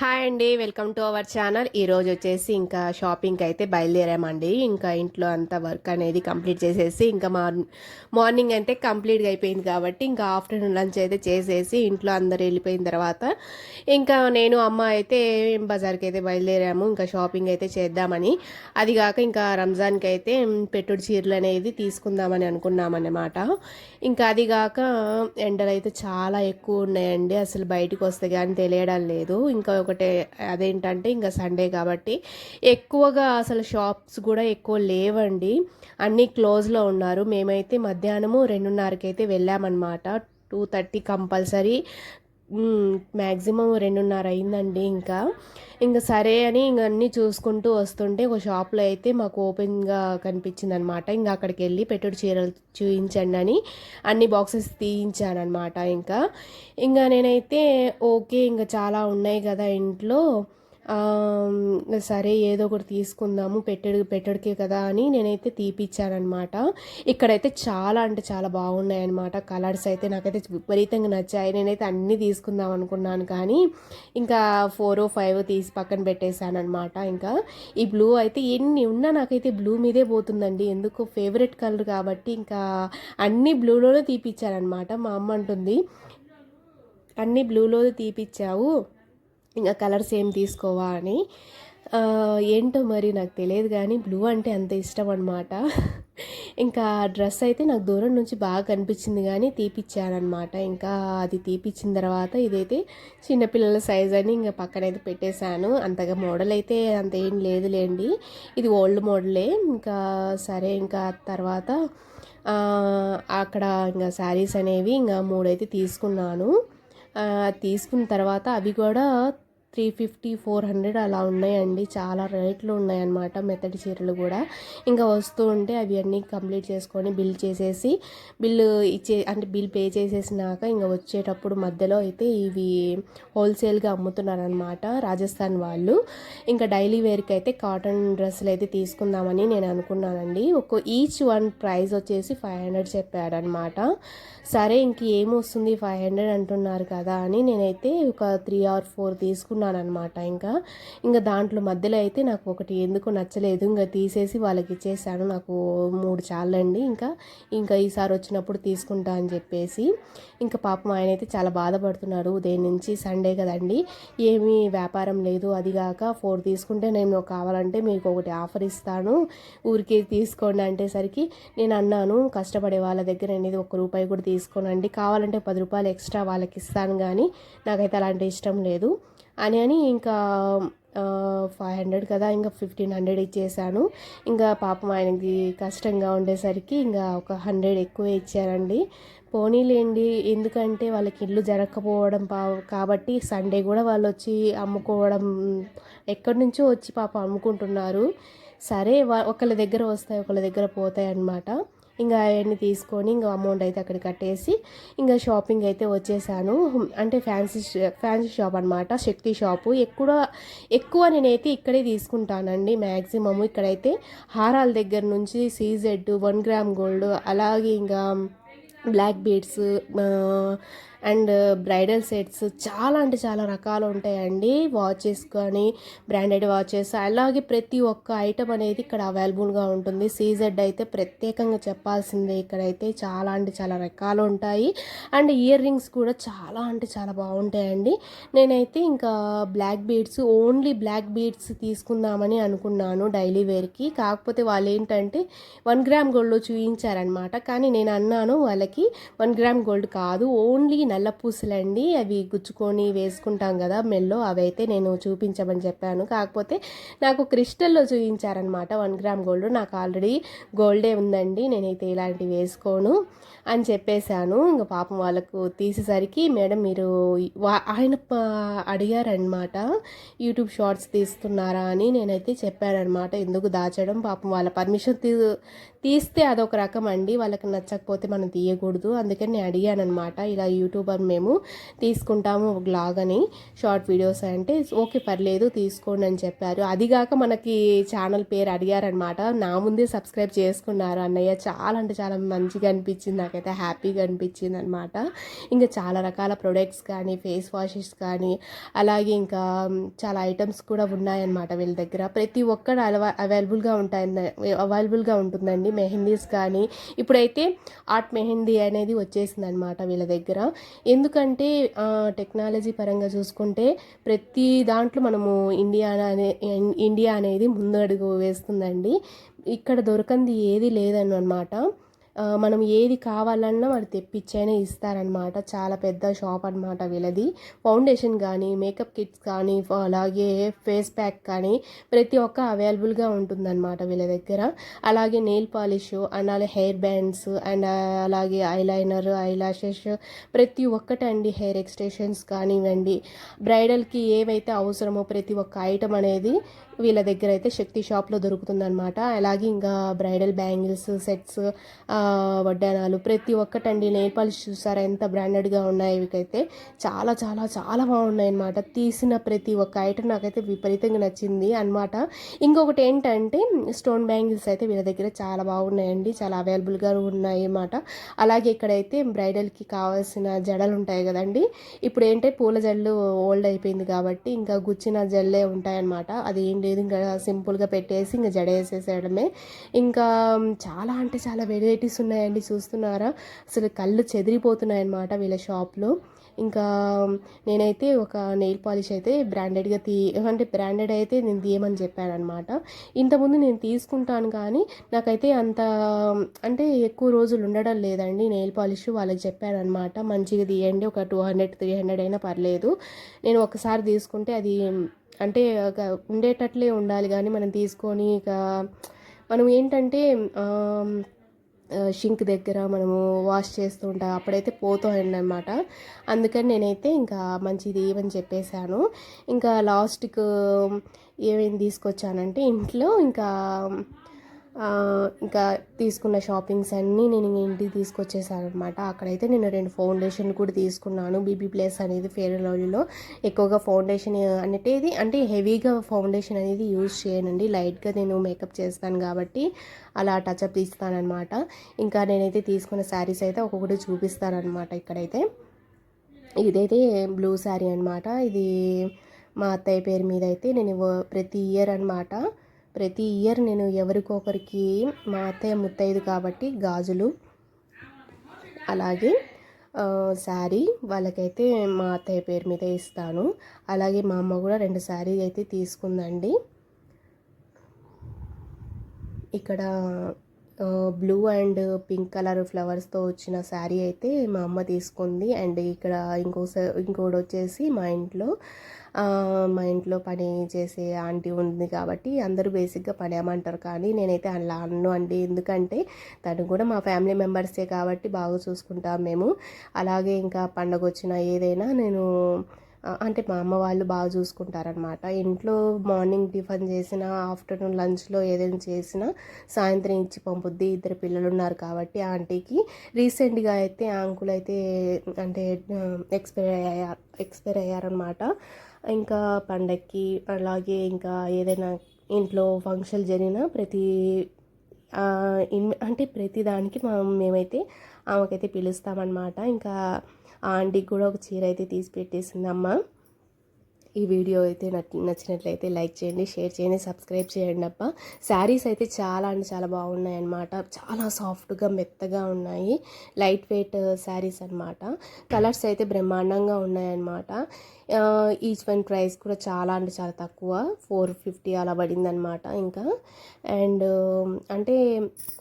Hi అండి welcome to our channel. ఈరోజు వచ్చేసి ఇంకా షాపింగ్కి అయితే బయలుదేరామండి. ఇంకా ఇంట్లో అంత వర్క్ అనేది కంప్లీట్ చేసేసి ఇంకా మార్నింగ్ మార్నింగ్ అయితే కంప్లీట్గా అయిపోయింది కాబట్టి ఇంకా ఆఫ్టర్నూన్ లంచ్ అయితే చేసేసి ఇంట్లో అందరు వెళ్ళిపోయిన తర్వాత ఇంకా నేను అమ్మ అయితే బజార్కి అయితే బయలుదేరాము. ఇంకా షాపింగ్ అయితే చేద్దామని. అది కాక ఇంకా రంజాన్కి అయితే పెట్టుడు చీరలు అనేది తీసుకుందామని అనుకున్నామన్నమాట. ఇంకా అది కాక ఎండలు అయితే చాలా ఎక్కువ ఉన్నాయండి అసలు బయటకు వస్తే కానీ తెలియడం లేదు. ఇంకా ఒకటే అదేంటంటే ఇంకా సండే కాబట్టి ఎక్కువగా అసలు షాప్స్ కూడా ఎక్కువ లేవండి. అన్నీ క్లోజ్లో ఉన్నారు. మేమైతే మధ్యాహ్నము రెండున్నరకి అయితే వెళ్ళామన్నమాట. టూ థర్టీ కంపల్సరీ మ్యాక్సిమం రెండున్నర అయిందండి ఇంకా. ఇంకా సరే అని ఇంక అన్నీ చూసుకుంటూ వస్తుంటే ఒక షాప్లో అయితే మాకు ఓపెన్గా కనిపించింది అనమాట ఇంకా అక్కడికి వెళ్ళి పెట్టుడు చీరలు చూపించండి అని అన్ని బాక్సెస్ తీయించానమాట ఇంకా. ఇంకా నేనైతే ఓకే ఇంకా చాలా ఉన్నాయి కదా ఇంట్లో. సరే ఏదో ఒకటి తీసుకుందాము పెట్టడు పెట్టడికే కదా అని నేనైతే తీపిచ్చానమాట ఇక్కడైతే చాలా అంటే చాలా బాగున్నాయన్నమాట కలర్స్ అయితే నాకైతే విపరీతంగా నచ్చాయి. నేనైతే అన్నీ తీసుకుందాం అనుకున్నాను కానీ ఇంకా ఫోర్ ఫైవ్ తీసి పక్కన పెట్టేశాను అనమాట ఇంకా. ఈ బ్లూ అయితే ఎన్ని ఉన్నా నాకైతే బ్లూ మీదే పోతుందండి. ఎందుకు? ఫేవరెట్ కలర్ కాబట్టి ఇంకా అన్ని బ్లూలోనే తీపిచ్చానమాట మా అమ్మ అంటుంది. అన్ని బ్లూలో తీపిచ్చావు. ఇంకా కలర్స్ ఏం తీసుకోవా అని. ఏంటో మరి నాకు తెలియదు కానీ బ్లూ అంటే అంత ఇష్టం అనమాట ఇంకా డ్రెస్ అయితే నాకు దూరం నుంచి బాగా కనిపించింది కానీ తీపిచ్చానమాట ఇంకా అది తీపిచ్చిన తర్వాత ఇదైతే చిన్నపిల్లల సైజ్ అని ఇంకా పక్కనైతే పెట్టేశాను. అంతగా మోడల్ అయితే అంత ఏం లేదులేండి. ఇది ఓల్డ్ మోడలే. ఇంకా సరే ఇంకా తర్వాత అక్కడ ఇంకా శారీస్ అనేవి ఇంకా మూడైతే తీసుకున్నాను. తీసుకున్న తర్వాత అవి కూడా త్రీ ఫిఫ్టీ ఫోర్ హండ్రెడ్ అలా ఉన్నాయండి. చాలా రేట్లు ఉన్నాయన్నమాట మెత్తడి చీరలు కూడా. ఇంకా వస్తూ ఉంటే అవి అన్నీ కంప్లీట్ చేసుకొని బిల్ చేసేసి బిల్లు ఇచ్చే అంటే బిల్ పే చేసేసినాక ఇంకా వచ్చేటప్పుడు మధ్యలో అయితే ఇవి హోల్సేల్గా అమ్ముతున్నారనమాట రాజస్థాన్ వాళ్ళు. ఇంకా డైలీ వేర్కి అయితే కాటన్ డ్రెస్సులు అయితే తీసుకుందామని నేను అనుకున్నానండి. ఒక ఈచ్ వన్ ప్రైస్ వచ్చేసి ఫైవ్ హండ్రెడ్ చెప్పాడనమాట సరే ఇంక ఏమొస్తుంది ఫైవ్ హండ్రెడ్ అంటున్నారు కదా అని నేనైతే ఒక త్రీ ఆర్ ఫోర్ తీసుకున్నాను. అనమాట ఇంకా ఇంకా దాంట్లో మధ్యలో అయితే నాకు ఒకటి ఎందుకు నచ్చలేదు. ఇంకా తీసేసి వాళ్ళకి ఇచ్చేసాను. నాకు మూడు చాలండి. ఇంకా ఇంకా ఈసారి వచ్చినప్పుడు తీసుకుంటా అని చెప్పేసి ఇంకా పాపం ఆయన అయితే చాలా బాధపడుతున్నారు. ఉదయం నుంచి సండే కదండి. ఏమీ వ్యాపారం లేదు. అది కాక ఫోర్ తీసుకుంటే నేను కావాలంటే మీకు ఒకటి ఆఫర్ ఇస్తాను. ఊరికే తీసుకోండి అంటేసరికి నేను అన్నాను కష్టపడే వాళ్ళ దగ్గర అనేది ఒక రూపాయి కూడా తీసుకోనండి. కావాలంటే పది రూపాయలు ఎక్స్ట్రా వాళ్ళకి ఇస్తాను కానీ నాకైతే అలాంటి ఇష్టం లేదు. అని అని ఇంకా ఫైవ్ హండ్రెడ్ కదా ఇంకా ఫిఫ్టీన్ హండ్రెడ్ ఇచ్చేసాను ఇంకా పాపం ఆయనకి కష్టంగా ఉండేసరికి ఇంకా ఒక హండ్రెడ్ ఎక్కువ ఇచ్చారండి. పోనీలేండి ఎందుకంటే వాళ్ళకి ఇల్లు జరగకపోవడం కాబట్టి సండే కూడా వాళ్ళు వచ్చి అమ్ముకోవడం ఎక్కడి నుంచో వచ్చి పాప అమ్ముకుంటున్నారు. సరే ఒకళ్ళ దగ్గర వస్తాయి ఒకళ్ళ దగ్గర పోతాయి అన్నమాట. ఇంకా అవన్నీ తీసుకొని ఇంకా అమౌంట్ అయితే అక్కడ కట్టేసి ఇంకా షాపింగ్ అయితే వచ్చేసాను. అంటే ఫ్యాన్సీ ఫ్యాన్సీ షాప్ అనమాట శక్తి షాపు. ఎక్కువ ఎక్కువ నేనైతే ఇక్కడే తీసుకుంటానండి మ్యాక్సిమము ఇక్కడైతే హారాల దగ్గర నుంచి సీజెడ్ వన్ గ్రామ్ గోల్డ్ అలాగే ఇంకా black beads and bridal sets చాలా అంటే చాలా రకాలు ఉంటాయండి. వాచెస్ కానీ బ్రాండెడ్ వాచెస్ అలాగే ప్రతి ఒక్క ఐటమ్ అనేది ఇక్కడ అవైలబుల్గా ఉంటుంది. సీజెడ్ అయితే ప్రత్యేకంగా చెప్పాల్సిందే ఇక్కడైతే చాలా అంటే చాలా రకాలు ఉంటాయి. అండ్ ఇయర్ రింగ్స్ కూడా చాలా అంటే చాలా బాగుంటాయండి. నేనైతే ఇంకా black beads only black beads తీసుకుందామని అనుకున్నాను డైలీ వేర్కి కాకపోతే వాళ్ళు ఏంటంటే వన్ గ్రామ్ గోల్డ్లో చూపించారనమాట కానీ నేను అన్నాను వాళ్ళకి వన్ గ్రామ్ గోల్డ్ కాదు ఓన్లీ నల్ల పూసలండి అవి గుచ్చుకొని వేసుకుంటాం కదా మెల్లో అవి అయితే నేను చూపించమని చెప్పాను. కాకపోతే నాకు క్రిస్టల్లో చూపించారనమాట వన్ గ్రామ్ గోల్డ్. నాకు ఆల్రెడీ గోల్డే ఉందండి నేనైతే ఇలాంటివి వేసుకోను అని చెప్పేశాను. ఇంకా పాపం వాళ్ళకు తీసేసరికి మేడం మీరు ఆయన అడిగారనమాట యూట్యూబ్ షార్ట్స్ తీస్తున్నారా అని నేనైతే చెప్పానమాట ఎందుకు దాచడం? పాపం వాళ్ళ పర్మిషన్ తీ తీస్తే అదొక రకం అండి వాళ్ళకి నచ్చకపోతే మనం తీయకూడదు. అందుకని నేను అడిగాను అనమాట ఇలా యూట్యూబర్ మేము తీసుకుంటాము బ్లాగ్ అని షార్ట్ వీడియోస్ అంటే ఓకే పర్లేదు తీసుకోండి అని చెప్పారు. అదిగాక మనకి ఛానల్ పేరు అడిగారనమాట నా ముందే సబ్స్క్రైబ్ చేసుకున్నారు అన్నయ్య. చాలా అంటే చాలా మంచిగా అనిపించింది. నాకైతే హ్యాపీగా అనిపించింది అనమాట ఇంకా చాలా రకాల ప్రొడక్ట్స్ కానీ ఫేస్ వాషెస్ కానీ అలాగే ఇంకా చాలా ఐటమ్స్ కూడా ఉన్నాయన్నమాట వీళ్ళ దగ్గర. ప్రతి ఒక్కటి అలవా అవైలబుల్గా ఉంటాయి. అవైలబుల్గా ఉంటుందండి. మెహందీస్ కానీ ఇప్పుడైతే ఆర్ట్ మెహందీ అనేది వచ్చేసింది అనమాట వీళ్ళ దగ్గర. ఎందుకంటే టెక్నాలజీ పరంగా చూసుకుంటే ప్రతి దాంట్లో మనము ఇండియా అనే ఇండియా అనేది ముందడుగు వేస్తుందండి. ఇక్కడ దొరకంది ఏది లేదన్నమాట. మనం ఏది కావాలన్నా వాళ్ళు తెప్పించైనా ఇస్తారనమాట చాలా పెద్ద షాప్ అనమాట వీళ్ళది. ఫౌండేషన్ కానీ మేకప్ కిట్స్ కానీ అలాగే ఫేస్ ప్యాక్ కానీ ప్రతి ఒక్క అవైలబుల్గా ఉంటుందన్నమాట వీళ్ళ దగ్గర. అలాగే నెయిల్ పాలిష్ అండ్ అలాగే హెయిర్ బ్యాండ్స్ అండ్ అలాగే ఐలైనర్ ఐలాషెస్ ప్రతి ఒక్కటండి. హెయిర్ ఎక్స్టెన్షన్స్ కానివ్వండి. బ్రైడల్కి ఏవైతే అవసరమో ప్రతి ఒక్క ఐటమ్ అనేది వీళ్ళ దగ్గర అయితే శక్తి షాప్లో దొరుకుతుందనమాట అలాగే ఇంకా బ్రైడల్ బ్యాంగిల్స్ సెట్స్ వడ్డానాలు ప్రతి ఒక్కటండి. నెయిల్ పాలిష్ చూసారా ఎంత బ్రాండెడ్గా ఉన్నాయి ఇవికైతే చాలా చాలా చాలా బాగున్నాయి అనమాట తీసిన ప్రతి ఒక్క ఐటమ్ నాకైతే విపరీతంగా నచ్చింది అనమాట ఇంకొకటి ఏంటంటే స్టోన్ బ్యాంగిల్స్ అయితే వీళ్ళ దగ్గర చాలా బాగున్నాయండి. చాలా అవైలబుల్గా ఉన్నాయి అన్నమాట. అలాగే ఇక్కడైతే బ్రైడల్కి కావాల్సిన జడలు ఉంటాయి కదండి. ఇప్పుడు ఏంటంటే పూల జల్లు ఓల్డ్ అయిపోయింది కాబట్టి ఇంకా గుచ్చిన జల్లే ఉంటాయన్నమాట. అది ఏంటి లేదు ఇంకా సింపుల్గా పెట్టేసి ఇంకా జడ వేసేసేయడమే ఇంకా చాలా అంటే చాలా వెరైటీస్ ఉన్నాయండి చూస్తున్నారా? అసలు కళ్ళు చెదిరిపోతున్నాయి అన్నమాట వీళ్ళ షాప్లో. ఇంకా నేనైతే ఒక నెయిల్ పాలిష్ అయితే బ్రాండెడ్గా తీ అంటే బ్రాండెడ్ అయితే నేను తీయమని చెప్పాడనమాట ఇంతకుముందు నేను తీసుకుంటాను కానీ నాకైతే అంత అంటే ఎక్కువ రోజులు ఉండడం లేదండి నెయిల్ పాలిష్ వాళ్ళకి చెప్పాను మంచిగా తీయండి ఒక టూ హండ్రెడ్ త్రీ హండ్రెడ్ అయినా పర్లేదు. నేను ఒకసారి తీసుకుంటే అది అంటే ఉండేటట్లే ఉండాలి కానీ మనం తీసుకొని ఇక మనం ఏంటంటే షింక్ దగ్గర మనము వాష్ చేస్తూ ఉంటాం. అప్పుడైతే పోతాయండి అనమాట అందుకని నేనైతే ఇంకా మంచిది ఏమని చెప్పేశాను. ఇంకా లాస్ట్కు ఏమేమి తీసుకొచ్చానంటే ఇంట్లో ఇంకా ఇంకా తీసుకున్న షాపింగ్స్ అన్నీ నేను ఇంటికి తీసుకొచ్చేసాను అనమాట అక్కడైతే నేను రెండు ఫౌండేషన్లు కూడా తీసుకున్నాను. బీబీ ప్లేస్ అనేది ఫేర్ లవ్లీలో ఎక్కువగా ఫౌండేషన్ అనేది అంటే హెవీగా ఫౌండేషన్ అనేది యూజ్ చేయనండి. లైట్గా నేను మేకప్ చేస్తాను కాబట్టి అలా టచ్అప్ తీస్తానమాట ఇంకా నేనైతే తీసుకున్న శారీస్ అయితే ఒక్కొక్కటి చూపిస్తానమాట ఇక్కడైతే. ఇదైతే బ్లూ శారీ అనమాట ఇది మా అత్తయ్య పేరు మీద అయితే నేను ప్రతి ఇయర్ అనమాట ప్రతి ఇయర్ నేను ఎవరికొకరికి మా అత్తయ్య ముత్తైదు కాబట్టి గాజులు అలాగే శారీ వాళ్ళకైతే మా అత్తయ్య పేరు మీద ఇస్తాను. అలాగే మా అమ్మ కూడా రెండు శారీ అయితే తీసుకుందండి. ఇక్కడ బ్లూ అండ్ పింక్ కలర్ ఫ్లవర్స్తో వచ్చిన శారీ అయితే మా అమ్మ తీసుకుంది. అండ్ ఇక్కడ ఇంకో ఇంకోటి వచ్చేసి మా ఇంట్లో మా ఇంట్లో పని చేసే ఆంటీ ఉంది కాబట్టి అందరూ బేసిక్గా పడేయమంటారు కానీ నేనైతే అలా అన్ను అండి. ఎందుకంటే తను కూడా మా ఫ్యామిలీ మెంబర్సే కాబట్టి బాగా చూసుకుంటాం మేము. అలాగే ఇంకా పండగ వచ్చిన ఏదైనా నేను అంటే మా అమ్మ వాళ్ళు బాగా చూసుకుంటారనమాట ఇంట్లో మార్నింగ్ టిఫిన్ చేసిన ఆఫ్టర్నూన్ లంచ్లో ఏదైనా చేసినా సాయంత్రం ఇచ్చి పంపుద్ది. ఇద్దరు పిల్లలు ఉన్నారు కాబట్టి ఆంటీకి. రీసెంట్గా అయితే అంకుల్ అయితే అంటే ఎక్స్పైర్ అయ్యారు ఎక్స్పైర్ అయ్యారనమాట ఇంకా పండక్కి అలాగే ఇంకా ఏదైనా ఇంట్లో ఫంక్షన్ జరిగిన ప్రతి అంటే ప్రతి దానికి మేమైతే ఆమెకైతే పిలుస్తామన్నమాట. ఇంకా ఆంటీకి కూడా ఒక చీర అయితే తీసి పెట్టేసింది అమ్మ. ఈ వీడియో అయితే నచ్చినట్లయితే లైక్ చేయండి షేర్ చేయండి సబ్స్క్రైబ్ చేయండి అబ్బా. శారీస్ అయితే చాలా అంటే చాలా బాగున్నాయి అనమాట చాలా సాఫ్ట్గా మెత్తగా ఉన్నాయి. లైట్ వెయిట్ శారీస్ అనమాట కలర్స్ అయితే బ్రహ్మాండంగా ఉన్నాయన్నమాట ఈచ్ వన్ ప్రైస్ కూడా చాలా అంటే చాలా తక్కువ. ఫోర్ ఫిఫ్టీ అలా పడింది అనమాట ఇంకా. అండ్ అంటే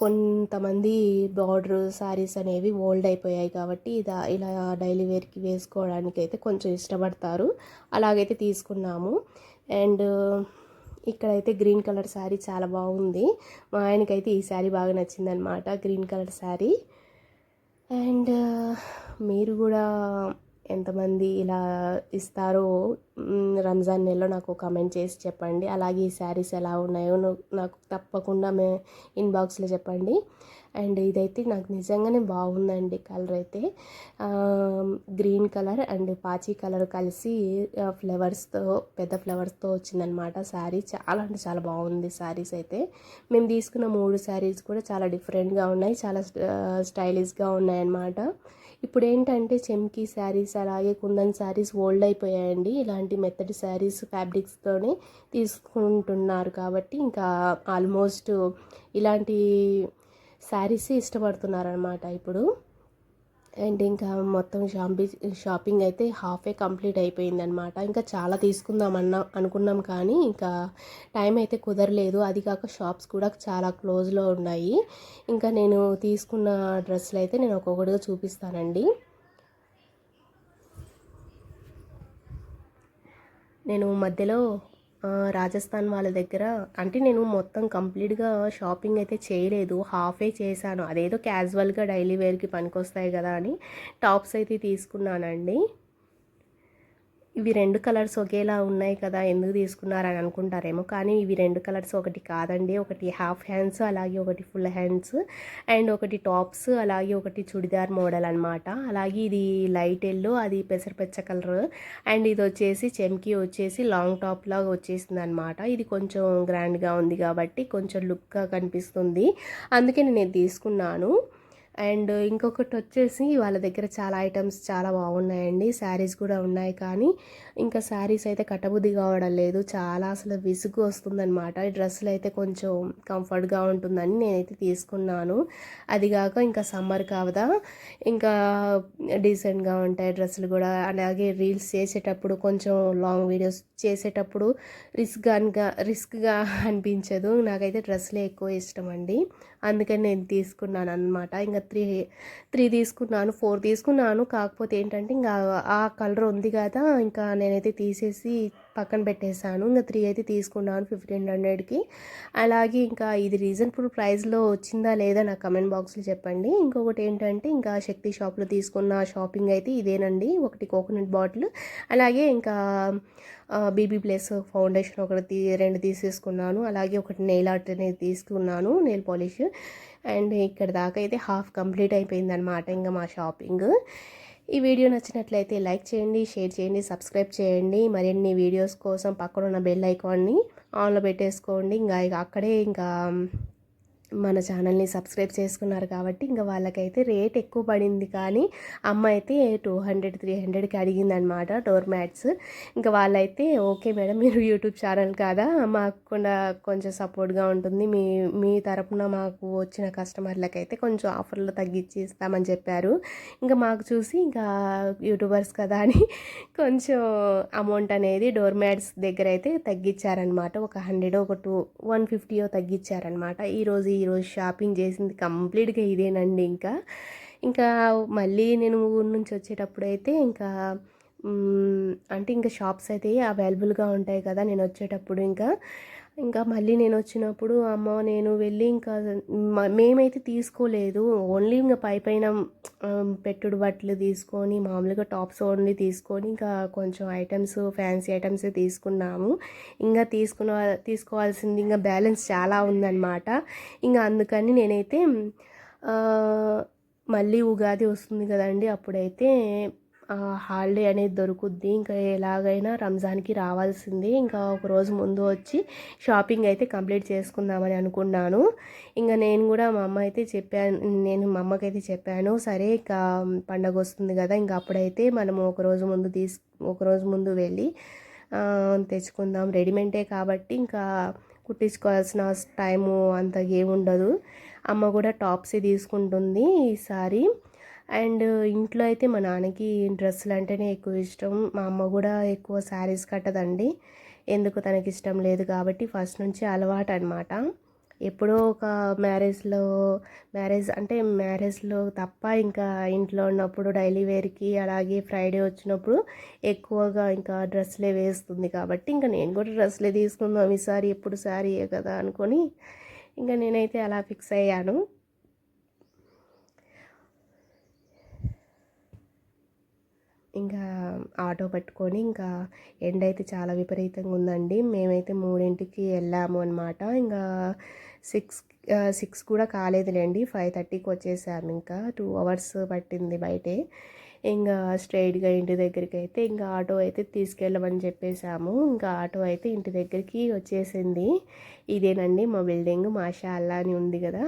కొంతమంది బార్డర్ శారీస్ అనేవి ఓల్డ్ అయిపోయాయి కాబట్టి ఇలా ఇలా డైలీ వేర్కి వేసుకోవడానికి అయితే కొంచెం ఇష్టపడతారు. అలాగైతే తీసుకున్నాము. అండ్ ఇక్కడైతే గ్రీన్ కలర్ శారీ చాలా బాగుంది. మా ఆయనకైతే ఈ శారీ బాగా నచ్చిందనమాట గ్రీన్ కలర్ శారీ. అండ్ మీరు కూడా ఎంతమంది ఇలా ఇస్తారో రంజాన్ నెలలో నాకు కమెంట్ చేసి చెప్పండి. అలాగే ఈ శారీస్ ఎలా ఉన్నాయో నాకు- నాకు తప్పకుండా మే ఇన్బాక్స్లో చెప్పండి. అండ్ ఇదైతే నాకు నిజంగానే బాగుందండి కలర్ అయితే. గ్రీన్ కలర్ అండ్ పాచి కలర్ కలిసి ఫ్లవర్స్తో పెద్ద ఫ్లవర్స్తో వచ్చిందనమాట శారీ. చాలా అంటే చాలా బాగుంది శారీస్ అయితే. మేము తీసుకున్న మూడు శారీస్ కూడా చాలా డిఫరెంట్గా ఉన్నాయి చాలా స్టైలిష్గా ఉన్నాయన్నమాట. ఇప్పుడు ఏంటంటే చెమ్కీ శారీస్ అలాగే కుందన్ శారీస్ ఓల్డ్ అయిపోయాయండి. ఇలాంటి మెత్తటి శారీస్ ఫ్యాబ్రిక్స్తోనే తీసుకుంటున్నారు కాబట్టి ఇంకా ఆల్మోస్ట్ ఇలాంటి శారీస్ ఇష్టపడుతున్నారనమాట ఇప్పుడు. అండ్ ఇంకా మొత్తం షాపింగ్ షాపింగ్ అయితే హాఫే కంప్లీట్ అయిపోయిందనమాట ఇంకా చాలా తీసుకుందామన్నా అనుకున్నాం కానీ ఇంకా టైం అయితే కుదరలేదు. అది కాక షాప్స్ కూడా చాలా క్లోజ్లో ఉన్నాయి. ఇంకా నేను తీసుకున్న డ్రెస్సులు అయితే నేను ఒక్కొక్కటిగా చూపిస్తానండి. నేను మధ్యలో రాజస్థాన్ వాళ్ళ దగ్గర. అంటే నేను మొత్తం కంప్లీట్గా షాపింగ్ అయితే చేయలేదు. హాఫే చేశాను. అదేదో క్యాజువల్గా డైలీ వేర్కి పనికొస్తాయి కదా అని టాప్స్ అయితే తీసుకున్నానండి. ఇవి రెండు కలర్స్ ఒకేలా ఉన్నాయి కదా ఎందుకు తీసుకున్నారని అనుకుంటారేమో. కానీ ఇవి రెండు కలర్స్ ఒకటి కాదండి. ఒకటి హాఫ్ హ్యాండ్స్ అలాగే ఒకటి ఫుల్ హ్యాండ్స్. అండ్ ఒకటి టాప్స్ అలాగే ఒకటి చుడిదార్ మోడల్ అనమాట అలాగే ఇది లైట్ ఎల్లో అది పెసరపచ్చ కలర్. అండ్ ఇది వచ్చేసి చెమ్కి వచ్చేసి లాంగ్ టాప్ లాగా వచ్చేసింది అనమాట ఇది కొంచెం గ్రాండ్గా ఉంది కాబట్టి కొంచెం లుక్గా కనిపిస్తుంది. అందుకే నేను ఇది తీసుకున్నాను. అండ్ ఇంకొకటి వచ్చేసి వాళ్ళ దగ్గర చాలా ఐటమ్స్ చాలా బాగున్నాయండి. శారీస్ కూడా ఉన్నాయి కానీ ఇంకా శారీస్ అయితే కట్టబుద్ధి కావడం లేదు. చాలా అసలు విసుగు వస్తుందన్నమాట. ఈ డ్రెస్సులు అయితే కొంచెం కంఫర్ట్గా ఉంటుందని నేనైతే తీసుకున్నాను. అది కాక ఇంకా సమ్మర్ కావదా ఇంకా డీసెంట్గా ఉంటాయి డ్రెస్సులు కూడా. అలాగే రీల్స్ చేసేటప్పుడు కొంచెం లాంగ్ వీడియోస్ చేసేటప్పుడు రిస్క్గా రిస్క్గా అనిపించదు. నాకైతే డ్రెస్సులే ఎక్కువ ఇష్టం అండి అందుకని నేను తీసుకున్నాను అనమాట ఇంకా త్రీ త్రీ తీసుకున్నాను ఫోర్ తీసుకున్నాను. కాకపోతే ఏంటంటే ఇంకా ఆ కలర్ ఉంది కదా ఇంకా నేనైతే తీసేసి పక్కన పెట్టేశాను. ఇంకా త్రీ అయితే తీసుకున్నాను ఫిఫ్టీన్ హండ్రెడ్కి అలాగే ఇంకా ఇది రీజనబుల్ ప్రైస్లో వచ్చిందా లేదా నా కమెంట్ బాక్స్లో చెప్పండి. ఇంకొకటి ఏంటంటే ఇంకా శక్తి షాప్లో తీసుకున్న షాపింగ్ అయితే ఇదేనండి. ఒకటి కోకోనట్ బాటిల్ అలాగే ఇంకా బీబీ ప్లస్ ఫౌండేషన్ ఒకటి రెండు తీసేసుకున్నాను. అలాగే ఒకటి నెయిల్ ఆర్ట్ అనేది తీసుకున్నాను నెయిల్ పాలిష్ అండ్ ఇక్కడ దాకా అయితే హాఫ్ కంప్లీట్ అయిపోయిందనమాట ఇంకా మా షాపింగ్ ఈ వీడియో నచ్చినట్లయితే లైక్ చేయండి షేర్ చేయండి సబ్స్క్రైబ్ చేయండి. మరిన్ని వీడియోస్ కోసం పక్కన ఉన్న బెల్ ఐకాన్ని ఆన్లో పెట్టేసుకోండి. ఇంకా ఇక అక్కడే ఇంకా మన ఛానల్ని సబ్స్క్రైబ్ చేసుకున్నారు కాబట్టి ఇంకా వాళ్ళకైతే రేట్ ఎక్కువ పడింది కానీ అమ్మ అయితే టూ హండ్రెడ్ త్రీ హండ్రెడ్కి అడిగిందనమాట డోర్ మ్యాట్స్. ఇంకా వాళ్ళైతే ఓకే మేడం మీరు యూట్యూబ్ ఛానల్ కాదా మాకు కూడా కొంచెం సపోర్ట్గా ఉంటుంది. మీ మీ తరపున మాకు వచ్చిన కస్టమర్లకైతే కొంచెం ఆఫర్లు తగ్గించి ఇస్తామని చెప్పారు. ఇంకా మాకు చూసి ఇంకా యూట్యూబర్స్ కదా అని కొంచెం అమౌంట్ అనేది డోర్ మ్యాట్స్ దగ్గర అయితే తగ్గించారనమాట ఒక హండ్రెడ్ ఒక టూ వన్ ఫిఫ్టీయో తగ్గించారనమాట ఈరోజు ఈరోజు షాపింగ్ చేసింది కంప్లీట్గా ఇదేనండి ఇంకా. ఇంకా మళ్ళీ నేను ఊరు నుంచి వచ్చేటప్పుడు అయితే ఇంకా అంటే ఇంకా షాప్స్ అయితే అవైలబుల్గా ఉంటాయి కదా నేను వచ్చేటప్పుడు ఇంకా. ఇంకా మళ్ళీ నేను వచ్చినప్పుడు అమ్మ నేను వెళ్ళి ఇంకా మేమైతే తీసుకోలేదు. ఓన్లీ ఇంకా పై పైన పెట్టుడు బట్టలు తీసుకొని మామూలుగా టాప్స్ ఓన్లీ తీసుకొని ఇంకా కొంచెం ఐటమ్స్ ఫ్యాన్సీ ఐటమ్స్ తీసుకున్నాము. ఇంకా తీసుకున్న తీసుకోవాల్సింది ఇంకా బ్యాలెన్స్ చాలా ఉందన్నమాట. ఇంకా అందుకని నేనైతే మళ్ళీ ఉగాది వస్తుంది కదండి అప్పుడైతే హాలిడే అనేది దొరుకుద్ది. ఇంకా ఎలాగైనా రంజాన్కి రావాల్సింది. ఇంకా ఒక రోజు ముందు వచ్చి షాపింగ్ అయితే కంప్లీట్ చేసుకుందామని అనుకున్నాను. ఇంకా నేను కూడా మా అమ్మ అయితే చెప్పాను నేను మా అమ్మకైతే చెప్పాను సరే ఇంకా పండగ వస్తుంది కదా ఇంకా అప్పుడైతే మనము ఒక రోజు ముందు తీసు ఒక రోజు ముందు వెళ్ళి తెచ్చుకుందాం. రెడీమేడే కాబట్టి ఇంకా కుట్టించుకోవాల్సిన టైము అంత ఏముండదు. అమ్మ కూడా టాప్సే తీసుకుంటుంది ఈసారి. అండ్ ఇంట్లో అయితే మా నాన్నకి డ్రెస్సులు అంటేనే ఎక్కువ ఇష్టం. మా అమ్మ కూడా ఎక్కువ శారీస్ కట్టదండి. ఎందుకు తనకి ఇష్టం లేదు కాబట్టి ఫస్ట్ నుంచి అలవాటు అనమాట ఎప్పుడో ఒక మ్యారేజ్లో మ్యారేజ్ అంటే మ్యారేజ్లో తప్ప ఇంకా ఇంట్లో ఉన్నప్పుడు డైలీ వేర్కి అలాగే ఫ్రైడే వచ్చినప్పుడు ఎక్కువగా ఇంకా డ్రెస్లే వేస్తుంది కాబట్టి ఇంకా నేను కూడా డ్రెస్లే తీసుకుందాం. ఈసారి ఎప్పుడు శారీయే కదా అనుకొని ఇంకా నేనైతే అలా ఫిక్స్ అయ్యాను. ఇంకా ఆటో పట్టుకొని ఇంకా ఎండ అయితే చాలా విపరీతంగా ఉందండి. మేమైతే మూడింటికి వెళ్ళాము అనమాట ఇంకా సిక్స్ సిక్స్ కూడా కాలేదులేండి. ఫైవ్ థర్టీకి వచ్చేసాము ఇంకా. టూ అవర్స్ పట్టింది బయటే. ఇంకా స్ట్రైట్గా ఇంటి దగ్గరికి అయితే ఇంకా ఆటో అయితే తీసుకెళ్ళమని చెప్పేసాము. ఇంకా ఆటో అయితే ఇంటి దగ్గరికి వచ్చేసింది. ఇదేనండి మా బిల్డింగ్ మాషా అల్లా అని ఉంది కదా.